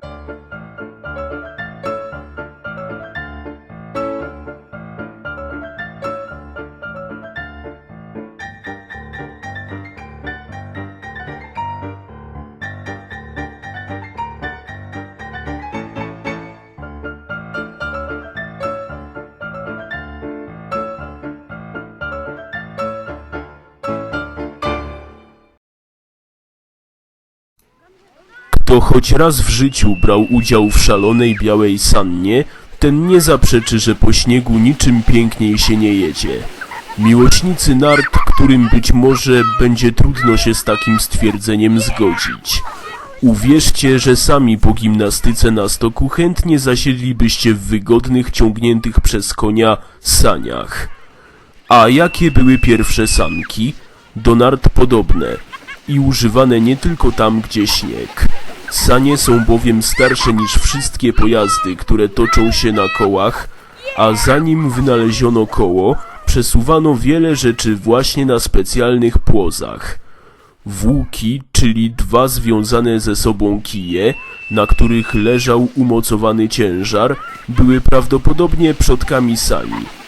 Música Kto choć raz w życiu brał udział w szalonej białej sannie, ten nie zaprzeczy, że po śniegu niczym piękniej się nie jedzie. Miłośnicy nart, którym być może będzie trudno się z takim stwierdzeniem zgodzić. Uwierzcie, że sami po gimnastyce na stoku chętnie zasiedlibyście w wygodnych, ciągniętych przez konia saniach. A jakie były pierwsze sanki? Do nart podobne i używane nie tylko tam, gdzie śnieg. Sanie są bowiem starsze niż wszystkie pojazdy, które toczą się na kołach, a zanim wynaleziono koło, przesuwano wiele rzeczy właśnie na specjalnych płozach. Włóki, czyli dwa związane ze sobą kije, na których leżał umocowany ciężar, były prawdopodobnie przodkami sani.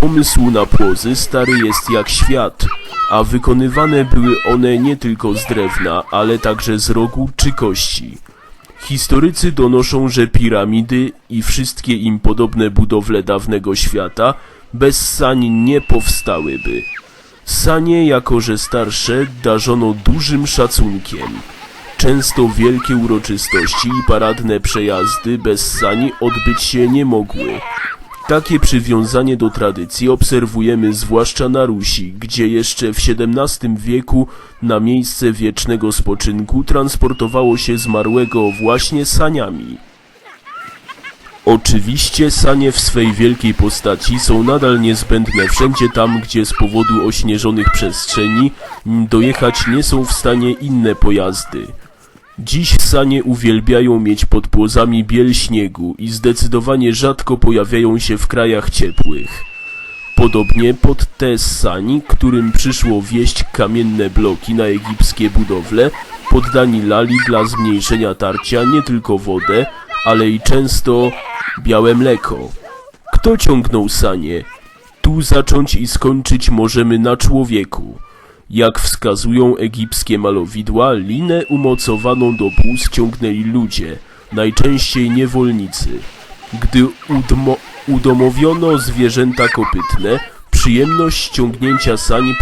Pomysł na płozy stary jest jak świat, a wykonywane były one nie tylko z drewna, ale także z rogu czy kości. Historycy donoszą, że piramidy i wszystkie im podobne budowle dawnego świata bez sań nie powstałyby. Sanie, jako że starsze, darzono dużym szacunkiem. Często wielkie uroczystości i paradne przejazdy bez sani odbyć się nie mogły. Takie przywiązanie do tradycji obserwujemy zwłaszcza na Rusi, gdzie jeszcze w XVII wieku na miejsce wiecznego spoczynku transportowało się zmarłego właśnie saniami. Oczywiście sanie w swej wielkiej postaci są nadal niezbędne wszędzie tam, gdzie z powodu ośnieżonych przestrzeni dojechać nie są w stanie inne pojazdy. Dziś sanie uwielbiają mieć pod płozami biel śniegu i zdecydowanie rzadko pojawiają się w krajach ciepłych. Podobnie pod te sani, którym przyszło wieść kamienne bloki na egipskie budowle, poddani lali dla zmniejszenia tarcia nie tylko wodę, ale i często białe mleko. Kto ciągnął sanie? Tu zacząć i skończyć możemy na człowieku. Jak wskazują egipskie malowidła, linę umocowaną do płuc ciągnęli ludzie, najczęściej niewolnicy. Gdy udomowiono zwierzęta kopytne, przyjemność ciągnięcia sani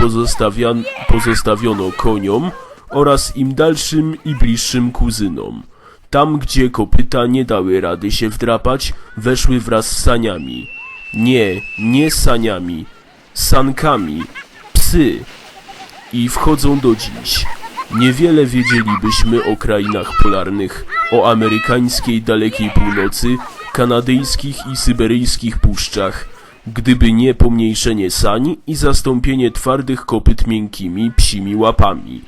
pozostawiono koniom oraz im dalszym i bliższym kuzynom. Tam, gdzie kopyta nie dały rady się wdrapać, weszły wraz z saniami. Nie, nie saniami, sankami, psy, i wchodzą do dziś. Niewiele wiedzielibyśmy o krainach polarnych, o amerykańskiej dalekiej północy, kanadyjskich i syberyjskich puszczach, gdyby nie pomniejszenie sani i zastąpienie twardych kopyt miękkimi psimi łapami.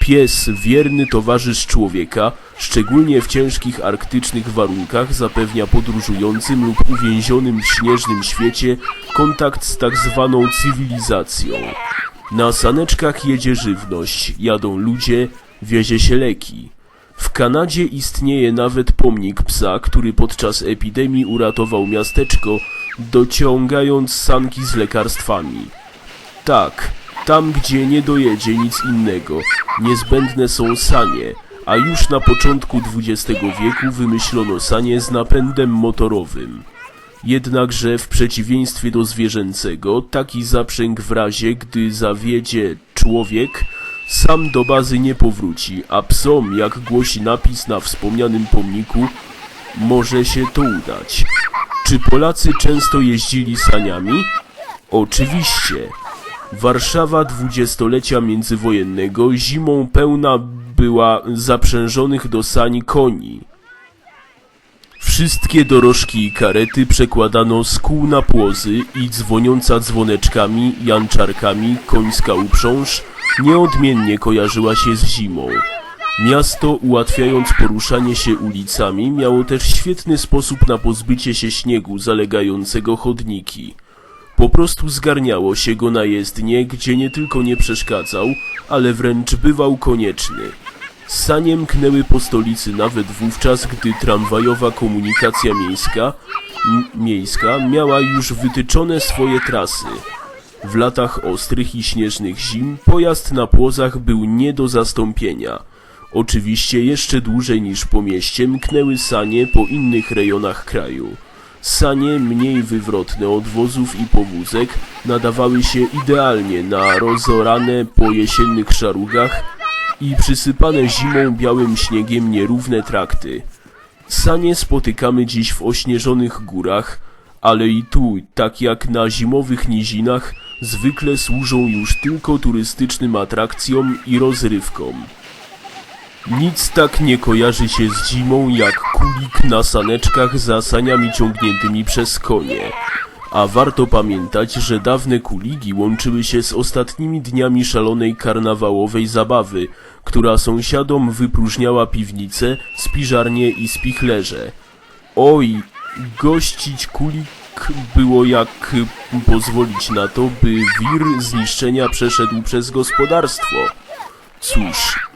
Pies, wierny towarzysz człowieka, szczególnie w ciężkich arktycznych warunkach, zapewnia podróżującym lub uwięzionym w śnieżnym świecie kontakt z tak zwaną cywilizacją. Na saneczkach jedzie żywność, jadą ludzie, wiezie się leki. W Kanadzie istnieje nawet pomnik psa, który podczas epidemii uratował miasteczko, dociągając sanki z lekarstwami. Tak, tam gdzie nie dojedzie nic innego, niezbędne są sanie, a już na początku XX wieku wymyślono sanie z napędem motorowym. Jednakże w przeciwieństwie do zwierzęcego, taki zaprzęg w razie, gdy zawiedzie człowiek, sam do bazy nie powróci, a psom, jak głosi napis na wspomnianym pomniku, może się to udać. Czy Polacy często jeździli saniami? Oczywiście. Warszawa dwudziestolecia międzywojennego zimą pełna była zaprzężonych do sani koni. Wszystkie dorożki i karety przekładano z kół na płozy i dzwoniąca dzwoneczkami, janczarkami, końska uprząż nieodmiennie kojarzyła się z zimą. Miasto, ułatwiając poruszanie się ulicami, miało też świetny sposób na pozbycie się śniegu zalegającego chodniki. Po prostu zgarniało się go na jezdnie, gdzie nie tylko nie przeszkadzał, ale wręcz bywał konieczny. Sanie mknęły po stolicy nawet wówczas, gdy tramwajowa komunikacja miejska, miejska miała już wytyczone swoje trasy. W latach ostrych i śnieżnych zim pojazd na płozach był nie do zastąpienia. Oczywiście jeszcze dłużej niż po mieście mknęły sanie po innych rejonach kraju. Sanie mniej wywrotne od wozów i powózek nadawały się idealnie na rozorane po jesiennych szarugach i przysypane zimą białym śniegiem nierówne trakty. Sanie spotykamy dziś w ośnieżonych górach, ale i tu, tak jak na zimowych nizinach, zwykle służą już tylko turystycznym atrakcjom i rozrywkom. Nic tak nie kojarzy się z zimą jak kulik na saneczkach za saniami ciągniętymi przez konie. A warto pamiętać, że dawne kuligi łączyły się z ostatnimi dniami szalonej karnawałowej zabawy, która sąsiadom wypróżniała piwnice, spiżarnie i spichlerze. Oj, gościć kulik było jak pozwolić na to, by wir zniszczenia przeszedł przez gospodarstwo. Cóż,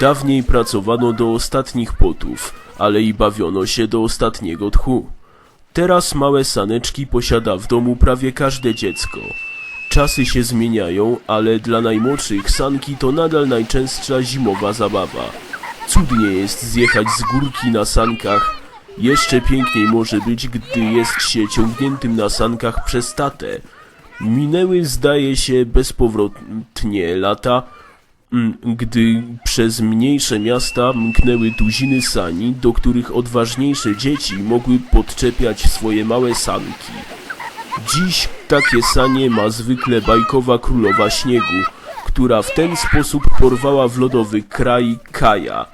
dawniej pracowano do ostatnich potów, ale i bawiono się do ostatniego tchu. Teraz małe saneczki posiada w domu prawie każde dziecko. Czasy się zmieniają, ale dla najmłodszych sanki to nadal najczęstsza zimowa zabawa. Cudnie jest zjechać z górki na sankach. Jeszcze piękniej może być, gdy jest się ciągniętym na sankach przez tatę. Minęły, zdaje się, bezpowrotnie lata, gdy przez mniejsze miasta mknęły tuziny sani, do których odważniejsze dzieci mogły podczepiać swoje małe sanki. Dziś takie sanie ma zwykle bajkowa królowa śniegu, która w ten sposób porwała w lodowy kraj Kaja.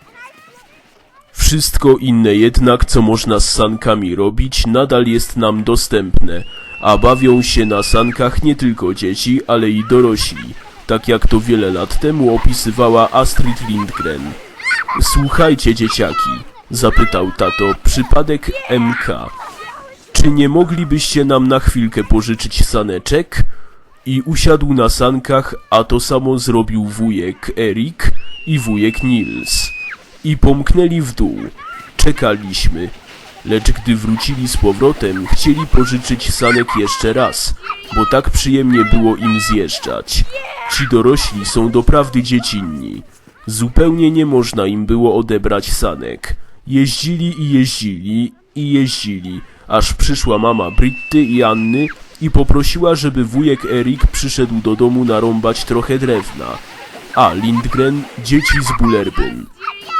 Wszystko inne jednak, co można z sankami robić, nadal jest nam dostępne, a bawią się na sankach nie tylko dzieci, ale i dorośli, tak jak to wiele lat temu opisywała Astrid Lindgren. Słuchajcie, dzieciaki, zapytał tato, przypadek MK. Czy nie moglibyście nam na chwilkę pożyczyć saneczek? I usiadł na sankach, a to samo zrobił wujek Erik i wujek Nils. I pomknęli w dół. Czekaliśmy. Lecz gdy wrócili z powrotem, chcieli pożyczyć sanek jeszcze raz, bo tak przyjemnie było im zjeżdżać. Ci dorośli są doprawdy dziecinni. Zupełnie nie można im było odebrać sanek. Jeździli i jeździli i jeździli, aż przyszła mama Britty i Anny i poprosiła, żeby wujek Erik przyszedł do domu narąbać trochę drewna. A Lindgren dzieci z Bullerbyn.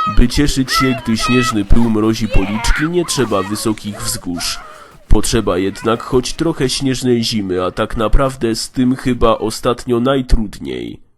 By cieszyć się, gdy śnieżny pył mrozi policzki, nie trzeba wysokich wzgórz. Potrzeba jednak choć trochę śnieżnej zimy, a tak naprawdę z tym chyba ostatnio najtrudniej.